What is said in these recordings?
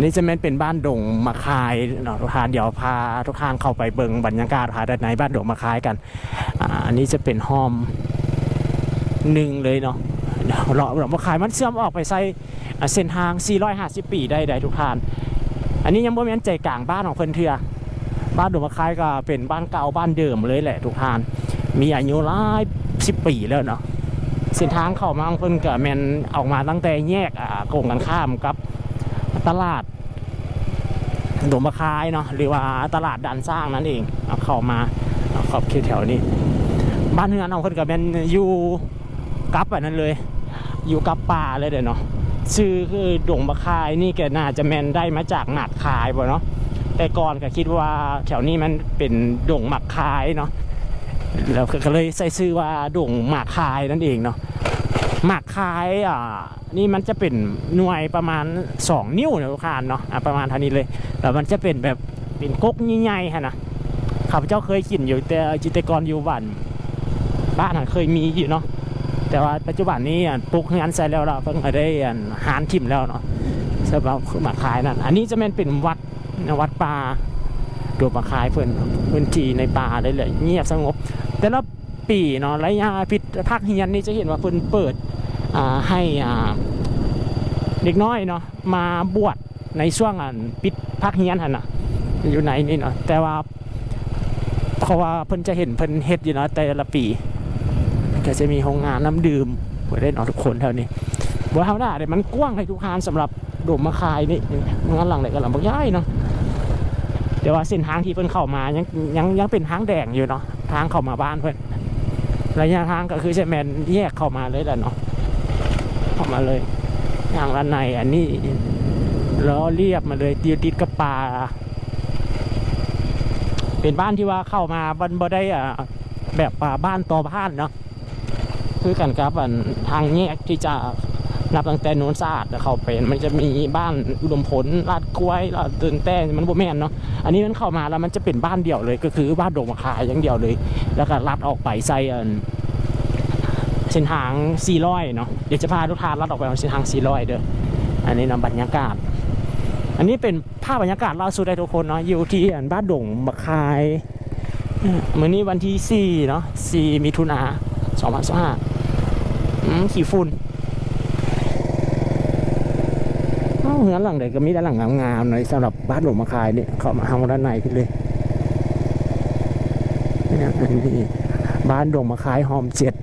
นี่จะแม่นเป็นบ้านดงมาคายเนาะทุกท่านเดี๋ยวพาทุกท่านเข้าไปเบิงบรรยากาศภายในบ้านดงมาคายกันอ่าอันนี้จะเป็นห้อมหนึ่งเลยเนาะเราเรามาขายมันเชื่อมออกไปใส่เส้นทาง 450 ปีได้ได้ทุกท่าน อันนี้ยังบ่แม่นใจกลางบ้านของเพิ่นเทือบ้านดงมาคายก็เป็นบ้านเก่าบ้านเดิมเลยแหละทุกท่าน มีอายุหลายสิบปีแล้วเนาะเส้นทางเข้ามาของเพิ่นก็แม่นออกมาตั้งแต่แยกอ่าโกงกันข้ามกับตลาด ดงมะคายเนาะหรือว่าตลาดดันสร้างนั่นเองเอาเข้ามาเอาขอบเขตแถวนี้ บ้านเฮือนของเพิ่นก็แม่นอยู่กับอันนั้นเลย อยู่กับป่าเลยเด้อเนาะชื่อคือดงมะคายนี่ก็น่าจะแมนได้มาจากหนักคายบ่เนาะแต่ก่อนก็คิดว่าแถวนี้มันเป็นดงหมักคายเนาะแล้วก็เลยใส่ชื่อว่าดงหมากคายนั่นเองเนาะหมากคายอ่า นี่มันจะเป็นหน่วยประมาณ 2 นิ้วนะทุกท่านเนาะอะประมาณเท่านี้เลยแล้วมันจะเป็นแบบเป็นก๊กใหญ่ๆฮะนะข้าพเจ้าเคยกินอยู่แต่จิตกรอยู่บ้านบ้านเคยมีอยู่เนาะแต่ว่าปัจจุบันนี้ปลูกงานใส่แล้วเราเพิ่งได้อะหารทิมแล้วเนาะสำหรับมากคายนั่นอันนี้จะเป็นเป็นวัดวัดป่าตัวปลาคายเพื่อนพื้นที่ในป่าได้เลยเงียบสงบ แต่ละปีเนาะระยะพิษภาคเฮียนนี่จะเห็นว่าเพิ่นเปิด ให้เด็กน้อยเนาะมาบวชในช่วงปิดภาคเฮียนหันน่ะอยู่ในนี่เนาะแต่ว่าเพราะว่าเพิ่นจะเห็นเพิ่นเฮ็ดอยู่เนาะแต่ละปี ก็จะมีโรงงานน้ำดื่มเพื่อได้เนาะทุกคนแถวนี้บ่ธรรมดาเด้มันกว้างให้ทุกทานสำหรับโดมมะคายนี่งานหลังไหนก็หลังบักย้ายเนาะแต่ว่าเส้นทางที่เพิ่นเข้ามายังยังยังเป็นทางแดงอยู่เนาะทางเข้ามาบ้านเพิ่นระยะทางก็คือใช่แมนแยกเข้ามาเลยแหละเนาะ เข้ามาเลยอย่างละในอันนี้ล้อเรียบมาเลยติดติดกับป่าเป็นบ้านที่ว่าเข้ามาบันบ่ได้อ่าแบบป่าบ้านต่อบ้านเนาะคือกันครับทางแยกที่จะนับตั้งแต่โน้นสะอาดเข้าไปมันจะมีบ้านอุดมผลลาดกล้วยลาดเดินแต้มันบ่แม่นเนาะอันนี้มันเข้ามาแล้วมันจะเป็นบ้านเดี่ยวเลย ก็คือบ้านโดมะขายอย่างเดียวเลย แล้วก็ลัดออกไปใส่อัน เส้นทาง400เนาะเดี๋ยวจะพาทุกท่านลัดออกไปเส้นทาง400เด้ออันนี้นะบรรยากาศ อันนี้เป็นภาพบรรยากาศล่าสุดได้ทุกคนเนาะอยู่ที่อันบ้านดงมะขายเมื่อนี้วันที่4เนาะ4มิถุนา2025อืมขี่ฝุ่นเอ้าเหือนหลังใดก็มีด้านหลังงามๆหน่อยสำหรับบ้านหลวงมาคายเนี่ยเข้ามาทางด้านในขึ้นเลยนี่บ้านดงมาคายหอมเจ็ด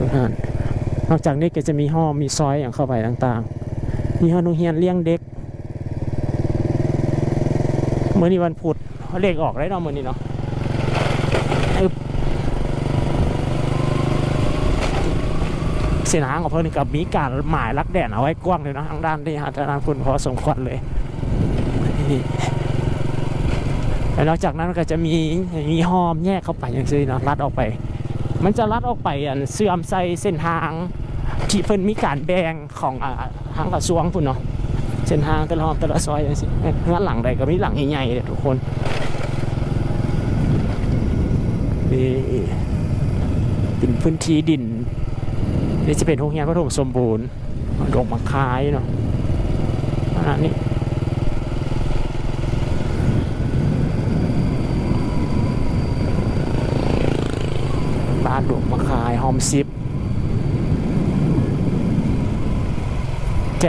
ทุกท่านนอกจากนี้ก็จะมีห้อมมีซอยอย่างเข้าไปต่างๆ มีฮอนงเฮียนเลี้ยงเด็กเมื่อนี้วันพุธเลขออกได้เนาะเมื่อนี้เนาะเสนางของเพิ่นกับมีการหมายลักแดนเอาไว้กว้างเลยนะทางด้านที่หาทางด้านคุณพอสมควรเลยนี่แล้วนอกจากนั้นก็จะมีมีห้อมแยกเข้าไปอย่างซี่เนาะลัดออกไป มันจะลัดออกไปอันเสื่อมใส่เส้นทาง ที่เพิ่นมีการแบ่งของอ่าทางกระทรวงพุ่นเนาะเส้นทางแต่ละหอมแต่ละซอยอย่างซี่งานหลังใดก็มีหลังใหญ่ๆเลยทุกคนนี่เป็นพื้นที่ดินนี่จะเป็นโรงเรียนพระถมสมบูรณ์ดงมะคายเนาะอันนี้บ้านดงม ของซิปใจ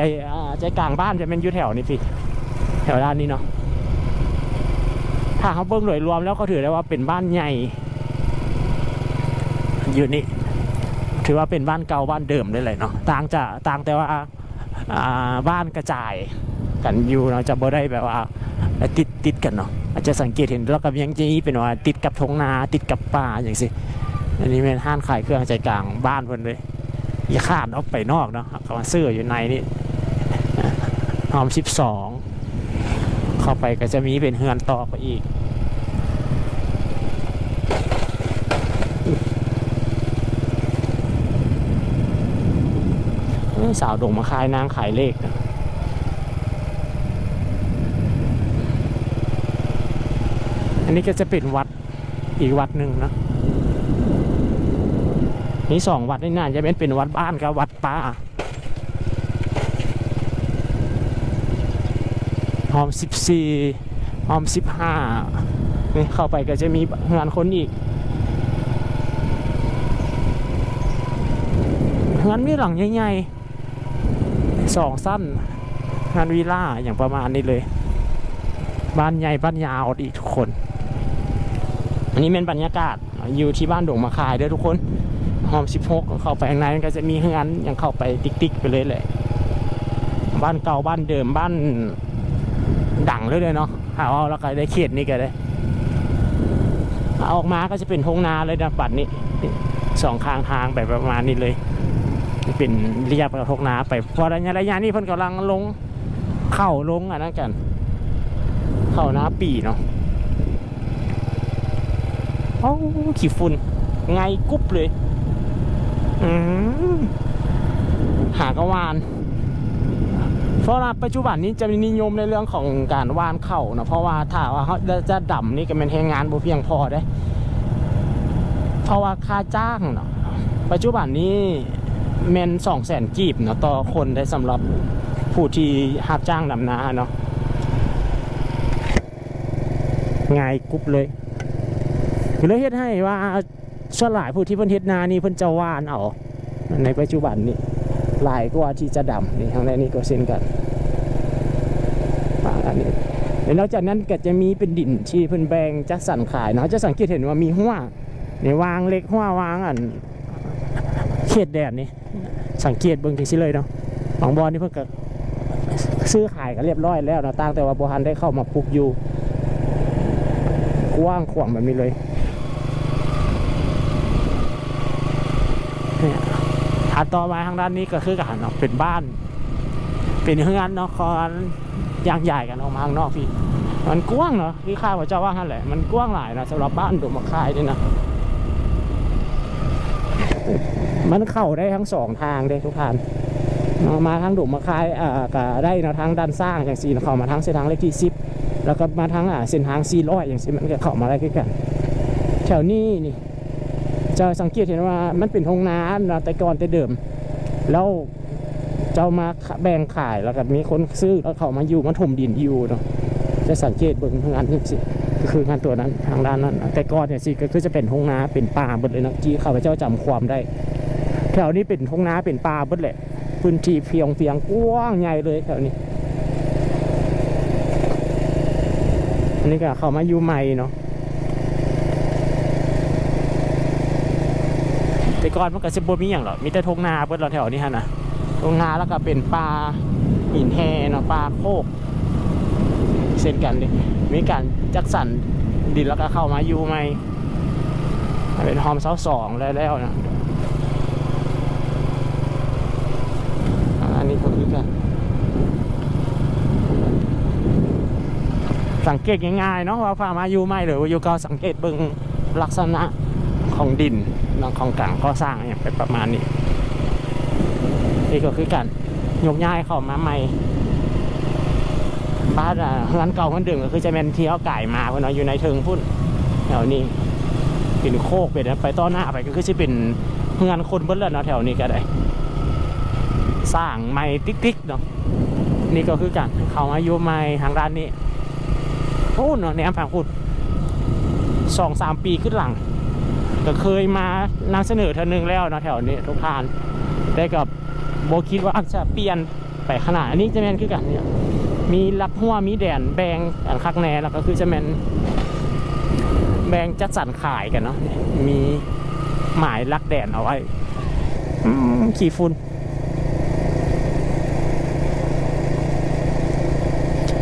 ใจกลางบ้านจะเป็นอยู่แถวนี้พี่แถวด้านนี้เนาะถ้าเขาเบิ้งโดยรวมแล้วก็ถือได้ว่าเป็นบ้านใหญ่ อยู่นี่ถือว่าเป็นบ้านเก่าบ้านเดิมได้เลยเนาะต่างจากต่างแต่ว่าบ้านกระจายกันอยู่เนาจะบ่ได้แบบว่าติดติดกันเนาะอาจจะสังเกตเห็นแล้วก็ยังจะมีเป็นว่าติดกับทงนาติดกับป่าอย่างสิ อันนี้เป็นห้านขายเครื่องใจกลางบ้านเพิ่นเลยอย่าขาดออกไปนอกเนาะเขามาซื้ออยู่ในนี่หอมสิบสองเข้าไปก็จะมีเป็นเฮือนต่อไปอีกสาวดงมาขายนางขายเลขอันนี้ก็จะเป็นวัดอีกวัดหนึ่งนะ นี่สองวัดนี่น่าจะเป็นเป็นวัดบ้านกับวัดป่าอมสิบสี่หอมสิบห้านี่เข้าไปก็จะมีงานคนอีกงานมีหลังใหญ่ๆสองสั้นงานวีล่าอย่างประมาณนี้เลย บ้านใหญ่บ้านยาวอีกทุกคน อันนี้เป็นบรรยากาศอยู่ที่บ้านดงมาคายด้อทุกคน หอม 16 เข้าไปข้างในมันก็จะมีงานยังเข้าไปติ๊กๆไปเลยแหละบ้านเก่าบ้านเดิมบ้านดังเลยเลยเนาะเอาแล้วก็ได้เขตนี้ก็ได้เอาออกมาก็จะเป็นทงนาเลยนะบัดนี้นี่สองข้างทางไปประมาณนี้เลย เป็นเรียบกับทงนาไปพอระยะระยะนี้เพิ่นกำลังลงเข้าลงอันนั้นกัน เข้านาปีเนาะโอ้ขี้ฝุ่นไงกุ๊บเลย หากวานเพราะว่าปัจจุบันนี้จะนิยมในเรื่องของการว่านเข่านะเพราะว่าถ้าว่าเขาจะดำนี่ก็เป็นแรงงานบ่เพียงพอได้ เพราะว่าค่าจ้างเนาะปัจจุบันนี้เมนสองแสนกีบเนาะต่อคนได้สำหรับผู้ที่หับจ้างดำนาเนาะง่ายกุ๊บเลยก็เลยเฮ็ดให้ว่า ส่วนหลายผู้ที่เพิ่นเฮ็ดนานี่เพิ่นจะว่านเอาในปัจจุบันนี้หลายกว่าที่จะดำนี่ทางในนี้ก็เช่นกันอ่าอันนี้แล้วนอกจากนั้นก็จะมีเป็นดินที่เพิ่นแบ่งจัดสรรขายเนาะจะสังเกตเห็นว่ามีหัวในวางเล็กหัววางอันเขตแดนนี่สังเกตเบิ่งจังซี่เลยเนาะบางบอนนี่เพิ่นก็ซื้อขายกันเรียบร้อยแล้วเนาะต่างแต่ว่าบ่ทันได้เข้ามาปลูกอยู่กว้างขวางแบบนี้เลย ถัดต่อมาทางด้านนี้ก็คือการเนาะเป็นบ้าน เป็นเฮือนเนาะคอนยางใหญ่กันออกมาข้างนอกพี่ มันกว้างเนาะที่ข้าพเจ้าว่าหั่นแหละ มันกว้างหลายนะสำหรับบ้านดงมะคายด้วยนะมันเข้าได้ทั้งสองทางเลยทุกท่านมาทางดงมะคายอ่าก็ได้นะทางด้านสร้างอย่างสี่เข้ามาทางเส้นทางเลขที่สิบแล้วก็มาทางอ่าเส้นทางสี่ร้อยอย่างสี่มันก็เข้ามาได้คือกัน แถวนี้นี่ จะสังเกตเห็นว่ามันเป็นทงนาเนะแต่ก่อนแต่เดิม แล้วจ้ามาแบ่งขายแล้วก็มีคนซื้อแล้วเขามาอยู่มาถมดินอยู่เนาะจะสังเกตเบิ่งทางานนี่สิคืองานตัวนั้นทางด้านนั้น แต่ก่อนเนี่ยสิก็คือจะเป็นทงนาเป็นป่าหมดเลยนะที่ข้าพเจ้าจำความได้แถวนี้เป็นทงน้าเป็นป่าหมดแหละพื้นที่เพียงเพียงกว้างใหญ่เลยแถวนี้อันนี้ก็เขามาอยู่ใหม่เนาะ แต่ก่อนมันก็สิบ่มีอย่างหรอกมีแต่ทงนาเบิดเราแถวนี้ฮะนะทงนาแล้วก็เป็นปลาหินแฮเนาะปลาโคกเช่นกันเลยมีการจักสันดินแล้วก็เข้ามาอยู่ใหม่เป็นหอมเสาสองแล้วแล้วนะอันนี้ก็คือกันสังเกตง่ายๆเนาะว่าพามาอยู่ใหม่หรือว่าอยู่ก็สังเกตเบิ่งลักษณะ ของดินเนาะของกลางก่อสร้างอย่างเป็นประมาณนี้นี่ก็คือการยกย้ายเข้ามาใหม่บ้านอะเฮือนเก่าเฮือนเดิมก็คือจะเป็นเที่ยวไก่มาเพื่อนเนาะอยู่ในเทิงพุ่นแถวนี้เป็นโคกเป็นไปต้อนหน้าไปก็คือจะเป็นเฮือนคนเบิ้ลแล้วเนาะแถวนี้ก็ได้สร้างใหม่ติ๊กๆเนาะนี่ก็คือการเข้ามายู่ใหม่ทางด้านนี้โอ้เนาะในอำเภอพูดสองสามปีขึ้นหลัง ก็เคยมานำเสนอเท่านึงแล้วนะแถวนี้ทุกทานแต่กับโบคิดว่าจะเปลี่ยนไปขนาดอันนี้จะแมนคือกันเนี่ยมีลักหัวมีแดนแบงอันคักแน่แล้วก็คือจะแมนแบงจัดสรรขายกันเนาะมีหมายลักแดนเอาไว้ขี่ฝุ่น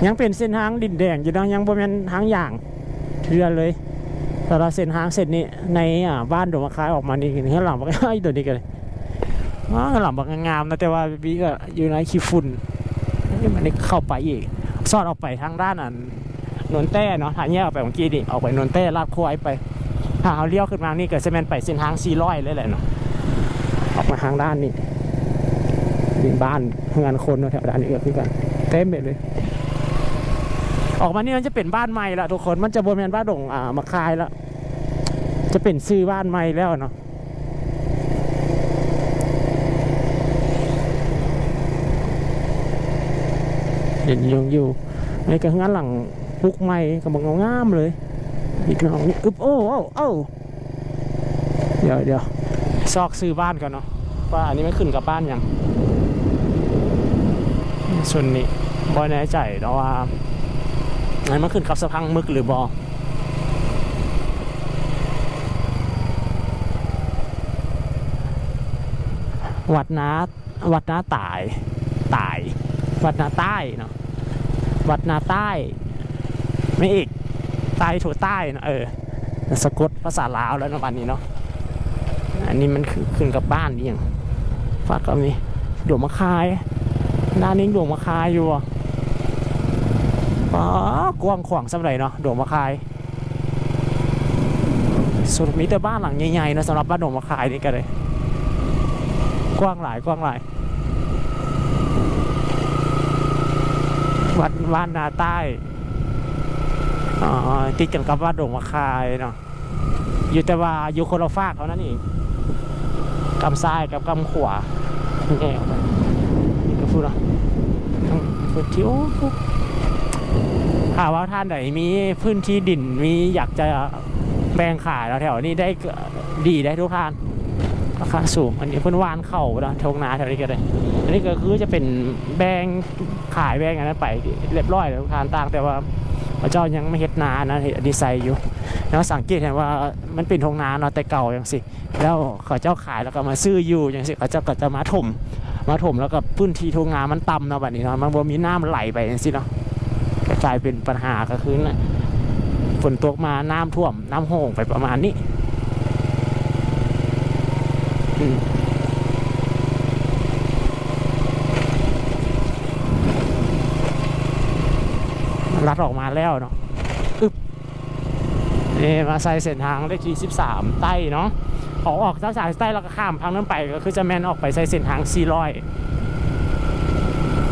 ยังเป็นเส้นทางดินแดงอยู่เนาะยังบ่แมนทางอย่างเทือเลย แต่เราเส้นทางเสร็จนี่ในอ่าบ้านดงมะคายออกมานี่ข้างหลังมักไอ้ตัวนี้กันเลยว้าวข้างหลังมันงามนะแต่ว่าบีก็อยู่ในขี้ฝุ่นมันนี่เข้าไปอีกซอดออกไปทางด้านอันนนแต้เนาะทางแยกออกไปเมื่อกี้นี่ออกไปนนแต้ลาดควายไปถ้าเอาเลี้ยวขึ้นมานี่ก็จะเป็นไปเส้นทางซีร้อยเลยแหละเนาะออกมาทางด้านนี้นี่บ้านงานคนแถวด้านนี้ก็คือกันเต็มไปเลย ออกมานี่มันจะเป็นบ้านใหม่ละทุกคนมันจะบนเป็นบ้านดงอ่ามาคายล้วจะเป็นซื้อบ้านใหม่แล้วเนาะเห็นยงอยู่ในกระงั้นหลังปุกใหม่กำลังงามเลย อีกหลังอึบโอ้โอ้โอ้เดี๋ยวเดี๋ยวซอกซื้อบ้านก่อนเนาะว่าอันนี้ไม่ขึ้นกับบ้านยังส่วนนี้บอยแน่ใจเนาะว่า อันนมันขึ้นกับสะพังมึกหรือบอวัดนาวัดนาตายตาย วัดนาใต้เนาะวัดนาใต้ไม่อีกใต้ถูใต้เนอะเออสะกดภาษาลาวแล้วนะวันนี้เนาะอันนี้มันคือขึ้นกับบ้านนี่ยังฝากกับนี่ดวงมะคายด้านนี้ดวงมะคายอยู่อะ อ๋อกว้างขวางสำหรับเนาะดวงมะคายสุดมีแต่บ้านหลังใหญ่ๆนะสำหรับบ้านดวงมะคายนี่กันเลย กว้างหลายกว้างหลายวัดบ้านนาใต้อ๋อติดกันกับวัดดงมะคายเนาะอยู่แต่ว่าอยู่คนละฝากเท่านั้นเองกำซ้ายกับกำขวาแยกออกไปนี่ก็พูดเนาะทั้งพื้นที่โอ้ หถ้าว่าท่านไหนมีพื้นที่ดินมีอยากจะแบ่งขายแล้วแถวนี้ได้ดีได้ทุกท่านราคาสูง อันนี้เพิ่อนวานเข่าแล้วทงนาแถวนี้ก็ได้อันนี้ก็คือจะเป็นแบงขายแบงอันนั้นไปเรียบร้อยแล้วทุกท่านต่างแต่ว่าพระเจ้ายังไม่เฮ็ดนานะดดีไซน์อยู่แล้วสังเกตเห็นว่ามันเป็นทงนาเนาะแต่เก่าอย่างสิแล้วเขาเจ้าขายแล้วก็มาซื้ออยู่อย่างสิเขาเจ้าก็จะมาถม มาถมแล้วก็พื้นที่ทงนามันต่ำเนาะแบบนี้เนาะมันบ่มีน้ำไหลไปอย่างสิเนาะ กลายเป็นปัญหาก็คือนะฝนตกมาน้ำท่วม น้ำโหงไปประมาณนี้รัดออกมาแล้วเนาะนี่มาใส่เส้นทางเลขที่13 ใต้เนาะออกออกจากสายใต้แล้วก็ข้ามทางนั้นไปก็คือจะแมนออกไปใส่เส้นทาง400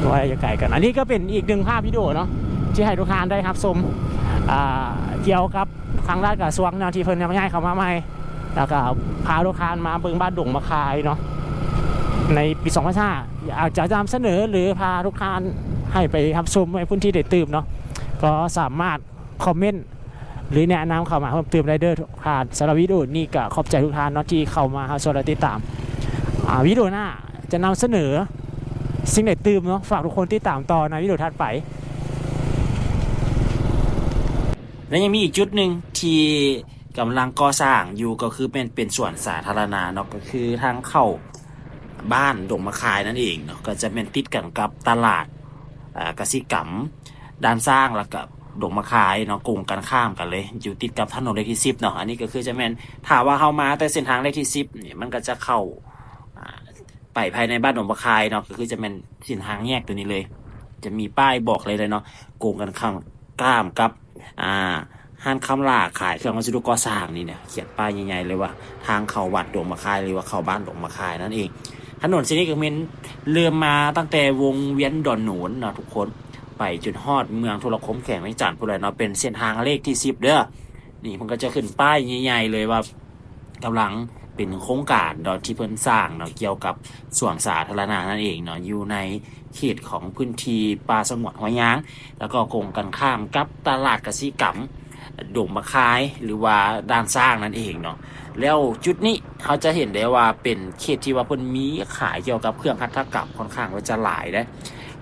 ว่าจะไกลกัน อันนี้ก็เป็นอีกหนึ่งภาพวิดีโอเนาะ ที่ให้ทุกท่านได้ครับชมเกี่ยวกับทางด้านกระทรวงเนาที่เพิ่นยังง่ายเข้ามาใหม่แล้วก็พาทุกท่านมาเบิ่งบ้านดงมาคายเนาะในปี2005อยากจะนำเสนอหรือพาทุกท่านให้ไปรับชมในพื้นที่เด็ดตื่มเนาะก็สามารถคอมเมนต์หรือแนะนำเข้ามาเพิ่มเติมไรเดอร์ผ่านสารบวิดีโอนี่ก็ขอบใจทุกท่านเนาะที่เข้ามาชมและติดตามวิดีโอหน้าจะนำเสนอสิ่งไหนตื่มเนาะฝากทุกคนที่ตามต่อในวิดีโอถัดไป และยังมีอีกจุดหนึ่งที่กำลังก่อสร้างอยู่ก็คือเป็นเป็นส่วนสาธารณะเนาะก็คือทางเข้าบ้านดงมะคายนั่นเองเนาะก็จะเป็นติดกันกับตลาดอ่ากสิกรรมด้านสร้างแล้วกับดงมะคายเนาะกลุ่มกันข้ามกันเลย อยู่ติดกับถนนเลขที่สิบเนาะอันนี้ก็คือจะแม่นถ้าว่าเข้ามาแต่เส้นทางเลขที่สิบเนี่ยมันก็จะเข้าไปภายในบ้านดงมะคายเนาะก็คือจะเป็นเส้นทางแยกตัวนี้เลย จะมีป้ายบอกเลยเลยเนาะโกงกันข้ามข้ามกับ อ่าห้านคำลาขายเครื่องวัสดุก่อสร้างนี่เนี่ยเขียนป้ายใหญ่ๆเลยว่า ทางเขาวัดดงมะคายหรือว่าเขาบ้านดงมะคายนั่นเอง ถนนเส้นนี้ก็เป็นเริ่มมาตั้งแต่วงเวียนดอนหนูนนะทุกคนไปจุดฮอดเมืองโทรคมแข่งไม่จันทร์ผู้ใดเนาะเป็นเส้นทางเลขที่สิบเด้อนี่มันก็จะขึ้นป้ายใหญ่ๆเลยว่ากำลัง เป็นโครงการเนาะที่เพิ่นสร้างเนาะเกี่ยวกับส่วนสาธารณะนั่นเองเนาะอยู่ในเขตของพื้นที่ป่าสงวนหัวยาง แล้วก็โกงกันข้ามกับตลาดกสิกรรมดงมะคายหรือว่าด้านสร้างนั่นเองเนาะแล้วจุดนี้เขาจะเห็นได้ว่าเป็นเขตที่ว่าเพิ่นมีขายเกี่ยวกับเครื่องคัตถกรรมค่อนข้างว่าจะหลายได้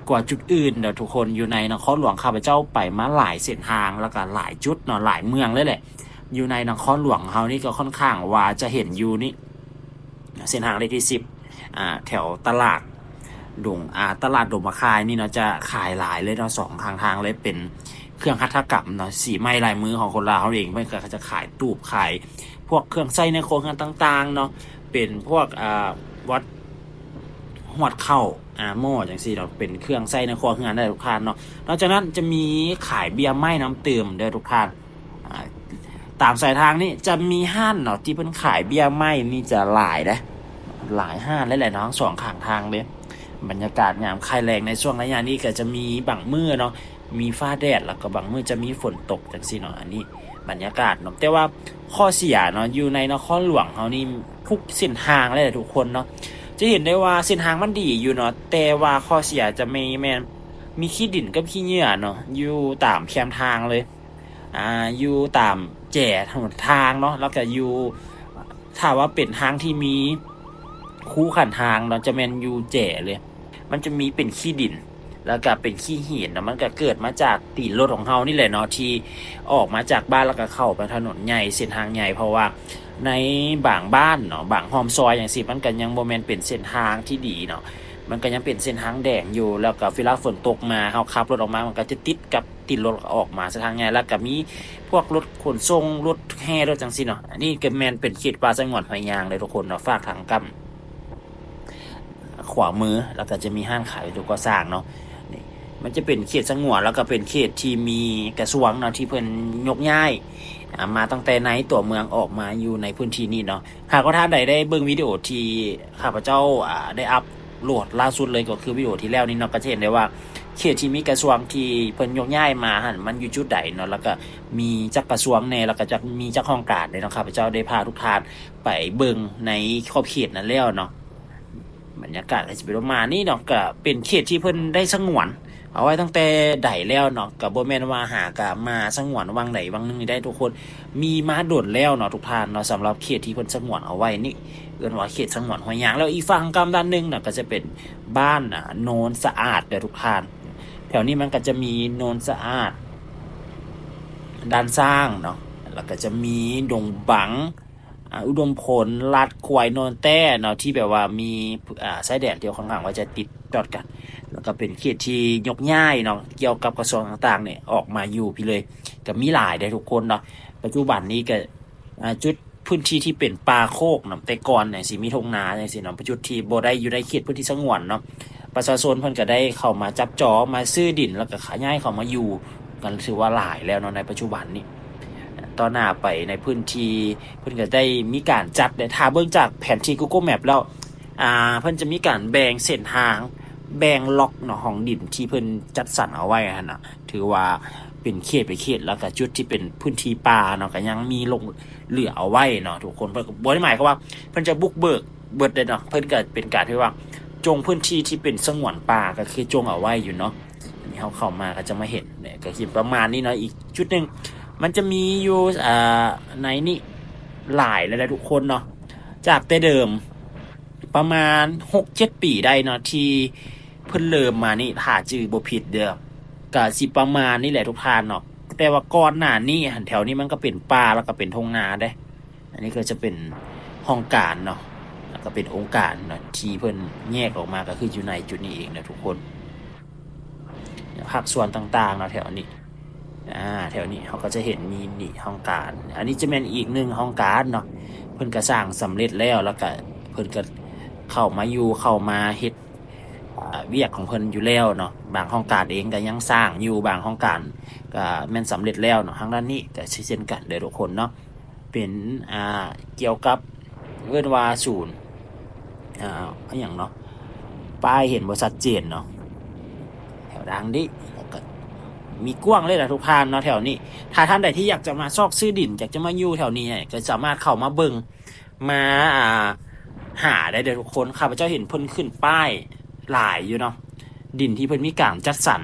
กว่าจุดอื่นเดี๋ยวทุกคนอยู่ในนครหลวงข้าพเจ้าไปมาหลายเส้นทางแล้วก็หลายจุดเนาะหลายเมืองเลยแหละ อยู่ในนครหลวงเขานี่ก็ค่อนข้างว่าจะเห็นอยู่นี่เส้นทางเลขที่สิบแถวตลาดดงอาตลาดดงมะคายนี่เนาะจะขายหลายเลยเนาะสองทางทางเลยเป็นเครื่องคัตถกรรมเนาะสีไม้ลายมือของคนลาวเขาเองไม่ก็จะขายตูบขาย พวกเครื่องใช้ในโครงงานต่างๆเนาะเป็นพวกวัดหวดเข้าอ่าหม้อย่างสี่เนาะเป็นเครื่องใช้ในครัวงานได้ทุกท่านเนาะนอกจากนั้นจะมีขายเบียร์ไม้น้ำเติมได้ทุกท่านอ่า ตามสายทางนี่จะมีห้านเนาะที่เป็นขายเบียร์ไม้นี่จะหลายนะหลายห้านเลยแหละเนาะสองข้างทางเลยบรรยากาศยามคลายแรงในช่วงระยะนี้ก็จะมีบางมือเนาะมีฟ้าแดดแล้วก็บางมือจะมีฝนตกจังซี่เนาะอันนี้บรรยากาศเนาะแต่ว่าข้อเสียเนาะอยู่ในนครหลวงเขานี่ทุกเส้นทางเลยแหละทุกคนเนาะจะเห็นได้ว่าเส้นทางมันดีอยู่เนาะแต่ว่าข้อเสียจะไม่แม่นมีขี้ดินกับขี้เหงื่อเนาะอยู่ตามแคมทางเลยอ่าอยู่ตาม แจ่ถนนทางเนาะแล้วก็อยู่ถ้าว่าเป็นทางที่มีคู่ขันทางเนาะจะแมนอยู่แจ่เลย มันจะมีเป็นขี้ดิน แล้วก็เป็นขี้หินนะมันก็เกิดมาจากตีนรถของเฮานี่แหละเนาะที่ออกมาจากบ้านแล้วก็เข้าไปถนนใหญ่เส้นทางใหญ่เพราะว่าในบางบ้านเนาะบางหอมซอยอย่างสิมันก็ยังโมเมนเป็นเส้นทางที่ดีเนาะมันก็ยังเป็นเส้นทางแดงอยู่แล้วก็เวลาฝนตกมาเฮาขับรถออกมามันก็จะติดกับ ติดรถออกมาสทางใหญ่แล้วก็มีพวกรถขนส่งรถแห่รถจังซี่เนาะอันนี้ก็แมนเป็นเขตป่าสงวนหอยยางเลยทุกคนเนาะฝากทางกำขวามือแล้วก็จะมีห้างขายวัตถุก่อสร้างเนาะมันจะเป็นเขตสงวนแล้วก็เป็นเขตที่มีกระทรวงเนาะที่เพิ่นยกย้ายมาตั้งแต่ในตัวเมืองออกมาอยู่ในพื้นที่นี้เนาะหากว่าท่านใดได้เบิ่งวิดีโอที่ข้าพเจ้าอ่าได้อัพโหลดล่าสุดเลยก็คือวิดีโอที่แล้วนี่เนาะก็จะเห็นได้ว่า เขตที่มีกระทรวงที่เพิ่นยกย้ายมาหันมันอยู่จุดใดเนาะแล้วก็มีจักกระทรวงแน่แล้วก็จะมีจักห้องการเลยเนาะข้าพเจ้าได้พาทุกท่านไปเบิ่งในขอบเขตนั้นแล้วเนาะบรรยากาศก็จะเป็นประมาณนี้เนาะก็เป็นเขตที่เพิ่นได้สงวน เอาไว้ตั้งแต่ใดแล้วเนาะกับโบแมนว่าหากะมาสงวนวังไหนวังนึงได้ทุกคนมีมาโดดแล้วเนาะทุกท่านเนาะสำหรับเขตที่เพิ่นสงวนเอาไว้นี่เอิ้นว่าเขตสงวนหัวยยางแล้วอีฝั่งกำด้านหนึงน่ะก็จะเป็นบ้านอะโนนสะอาดเด้อทุกท่าน แถวนี้มันก็จะมีโนนสะอาด ด้านสร้างเนาะแล้วก็จะมีดงบังอุดมผลลัดควายโนนแต้เนาะที่แบบว่ามีอ่าสายแดนเดียวข้างหลังว่าจะติดจอดกัน แล้วก็เป็นเขตที่ยกย้ายเนาะเกี่ยวกับกระทรวงต่างๆเนี่ยออกมาอยู่พี่เลยก็มีหลายได้ทุกคนเนาะปัจจุบันนี้ก็จุดพื้นที่ที่เป็นป่าโคกเนาะแต่ก่อนเนี่ยสิมีทงนาเนี่ยสิเนาะจุดที่โบได้อยู่ในเขตพื้นที่สงวนเนาะ ประชาชนเพิ่นก็ได้เข้ามาจับจอมาซื้อดินแล้วก็ขายายเข้ามาอยู่กันถือว่าหลายแล้วเนาะในปัจจุบันนี้ตอนหน้าไปในพื้นที่เพิ่นก็ได้มีการจัดได้ถ้าเบิ่งจากแผนที่ Google Map แล้วอ่าเพิ่นจะมีการแบ่งเส้นทางแบ่งล็อกเนาะของดินที่เพิ่นจัดสรรเอาไว้หั่นน่ะถือว่าเป็นเขตไปเขตแล้วก็จุดที่เป็นพื้นที่ป่าเนาะก็ยังมีลงเหลือเอาไว้เนาะทุกคนเพิ่นบ่ได้หมายความว่าเพิ่นจะบุกเบิกเบิดเลยเนาะเพิ่นก็เป็นการที่ว่า จงพื้นที่ที่เป็นสงวนป่าก็คือจงเอาไว้อยู่เนาะอันนี้เฮาเข้ามาก็จะมาเห็นเนี่ยก็คิดประมาณนี้เนาะอีกจุดหนึ่งมันจะมีอยู่อ่าในนี่หลายแล้วแหละทุกคนเนาะจากแต่เดิมประมาณหกเจ็ดปีได้เนาะที่เพิ่นเริ่มมานี่ถ้าจือบ่ผิดเด้อก็สิประมาณนี่แหละทุกทานเนาะแต่ว่าก่อนหน้านี้หันแถวนี้มันก็เป็นป่าแล้วก็เป็นทงนาได้ อันนี้ก็จะเป็นห้องการเนาะ ก็เป็นองค์การเนาะที่เพิ่นแยกออกมาก็คืออยู่ในจุดนี้เองนะทุกคนภาคส่วนต่างๆนะแถวนี้อ่าแถวนี้เขาก็จะเห็นมีนี่ห้องการ อันนี้จะเป็นอีกหนึ่งห้องการเนาะเพิ่นก็สร้างสำเร็จแล้วแล้วก็เพิ่นก็เข้ามาอยู่เข้ามาเฮ็ดเวียกของเพิ่นอยู่แล้วเนาะบางห้องการเองก็ยังสร้างอยู่บางห้องการก็แม่นสำเร็จแล้วเนาะทางด้านนี้ก็เช่นกันเด้อทุกคนเนาะเป็นอ่าเกี่ยวกับเว้นวาศูนย์ อ่าอย่างเนาะป้ายเห็นบ่ชัดเจนเนาะแถวดังดิแล้วก็มีกว้างเลยนะทุกท่านเนาะแถวนี้ ถ้าท่านใดที่อยากจะมาซอกซื้อดินอยากจะมาอยู่แถวนี้เนี่ยก็สามารถเข้ามาเบิงมาอ่าหาได้เด้อทุกคนข้าพเจ้าเห็นเพิ่นขึ้นป้ายหลายอยู่เนาะดินที่เพิ่นมีการจัดสรร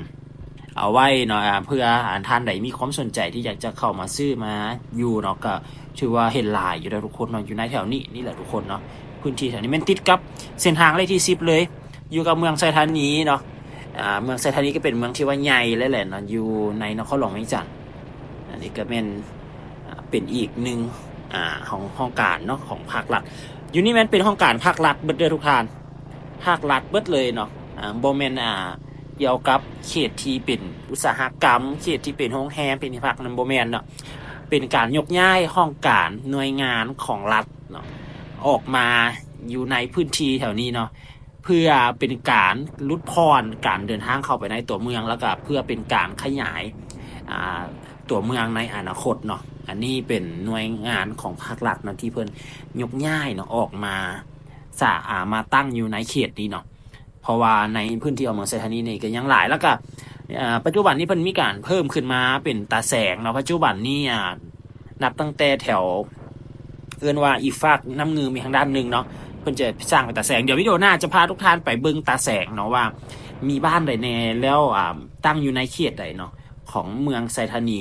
เอาไว้เนาะเพื่ออ่านใดมีความสนใจที่อยากจะเข้ามาซื้อมาอยู่เนาะก็ ถือว่าเห็นหลายอยู่แล้วทุกคนเนาะอยู่ในแถวนี้นี่แหละทุกคนเนาะพื้นที่แถวนี้มันติดกับเส้นทางเลขที่สิบเลย อยู่กับเมืองไซธานีเนาะอ่าเมืองไซธานีก็เป็นเมืองที่ว่าใหญ่เลยแหละเนาะอยู่ในนครหลวงเวียงจันทน์อันนี้ก็เป็นเป็นอีกหนึ่งอ่าของห้องการเนาะของภาครัฐอยู่นี่มันเป็นห้องการภาครัฐเบิดเดือทุกทาน ภาครัฐเบิดเลยเนาะอ่าโบแมนอ่าเกี่ยวกับเขตที่เป็นอุตสาหกรรม เขตที่เป็นโรงแรมเป็นที่พักนั้นโบแมนเนาะ เป็นการยกย้ายห้องการหน่วยงานของรัฐเนาะออกมาอยู่ในพื้นที่แถวนี้เนาะเพื่อเป็นการลดพรการเดินทางเข้าไปในตัวเมืองแล้วก็เพื่อเป็นการขยายอ่าตัวเมืองในอนาคตเนาะอันนี้เป็นหน่วยงานของภาครัฐนะที่เพิ่นยกย้ายเนาะออกมาสาอามาตั้งอยู่ในเขตนี้เนาะเพราะว่าในพื้นที่อำเภอเซธานีนี่ก็ยังหลายแล้วก็ อ่าปัจจุบันนี้เพิ่นมีการเพิ่มขึ้นมาเป็นตาแสงเนาะปัจจุบันนี้อ่านับตั้งแต่แถวเอื้อนว่าอีฟากน้ำเงือมีทางด้านหนึ่งเนาะเพิ่นจะสร้างเป็นตาแสงเดี๋ยววิดีโอหน้าจะพาทุกท่านไปเบิ่งตาแสงเนาะว่า มีบ้านใดแน่แล้วอ่าตั้งอยู่ในเขตใดเนาะของเมืองไซธานี